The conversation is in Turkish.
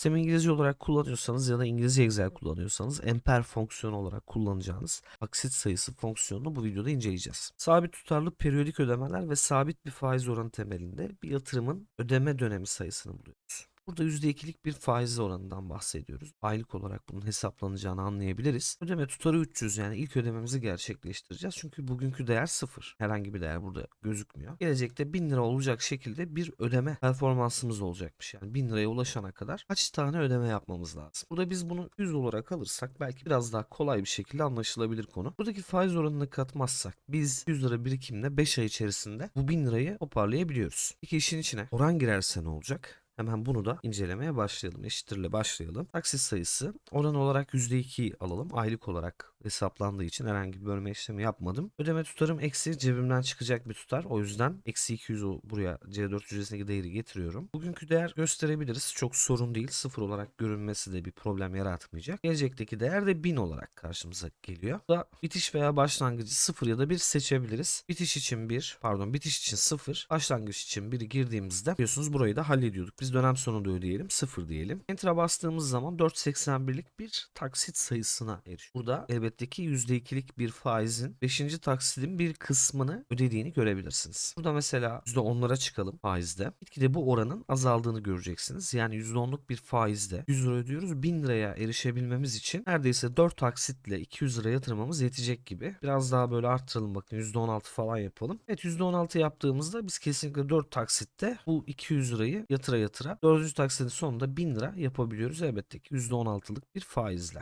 Sistemi İngilizce olarak kullanıyorsanız ya da İngilizce Excel kullanıyorsanız emper fonksiyonu olarak kullanacağınız taksit sayısı fonksiyonunu bu videoda inceleyeceğiz. Sabit tutarlı periyodik ödemeler ve sabit bir faiz oranı temelinde bir yatırımın ödeme dönemi sayısını buluyoruz. Burada %2'lik bir faiz oranından bahsediyoruz. Aylık olarak bunun hesaplanacağını anlayabiliriz. Ödeme tutarı 300 yani ilk ödememizi gerçekleştireceğiz. Çünkü bugünkü değer 0. Herhangi bir değer burada gözükmüyor. Gelecekte 1000 lira olacak şekilde bir ödeme performansımız olacakmış. Yani 1000 liraya ulaşana kadar kaç tane ödeme yapmamız lazım. Burada biz bunu 100 olarak alırsak belki biraz daha kolay bir şekilde anlaşılabilir konu. Buradaki faiz oranını katmazsak biz 100 lira birikimle 5 ay içerisinde bu 1000 lirayı toparlayabiliyoruz. Peki işin içine oran girerse ne olacak? Hemen bunu da incelemeye başlayalım. Eşittirle başlayalım. Taksit sayısı oran olarak %2 alalım. Aylık olarak hesaplandığı için herhangi bir bölme işlemi yapmadım. Ödeme tutarım eksi cebimden çıkacak bir tutar. O yüzden eksi 200 o buraya C4 hücresindeki değeri getiriyorum. Bugünkü değer gösterebiliriz. Çok sorun değil. Sıfır olarak görünmesi de bir problem yaratmayacak. Gelecekteki değer de 1000 olarak karşımıza geliyor. Da bitiş veya başlangıcı 0 ya da 1 seçebiliriz. Bitiş için 1, pardon bitiş için 0, başlangıç için 1'i girdiğimizde biliyorsunuz burayı da hallediyorduk. Biz dönem sonunda ödeyelim 0 diyelim. Enter'a bastığımız zaman 481'lik bir taksit sayısına eriş. Burada elbette ki %2'lik bir faizin 5. taksidin bir kısmını ödediğini görebilirsiniz. Burada mesela %10'lara çıkalım faizde. Gitgide bu oranın azaldığını göreceksiniz. Yani %10'luk bir faizde 100 lira ödüyoruz. 1000 liraya erişebilmemiz için neredeyse 4 taksitle 200 lira yatırmamız yetecek gibi. Biraz daha böyle arttıralım bakın %16 falan yapalım. Evet %16 yaptığımızda biz kesinlikle 4 taksitte bu 200 lirayı yatıra yatıra 4. taksitin sonunda 1000 lira yapabiliyoruz. Elbette ki %16'lık bir faizle.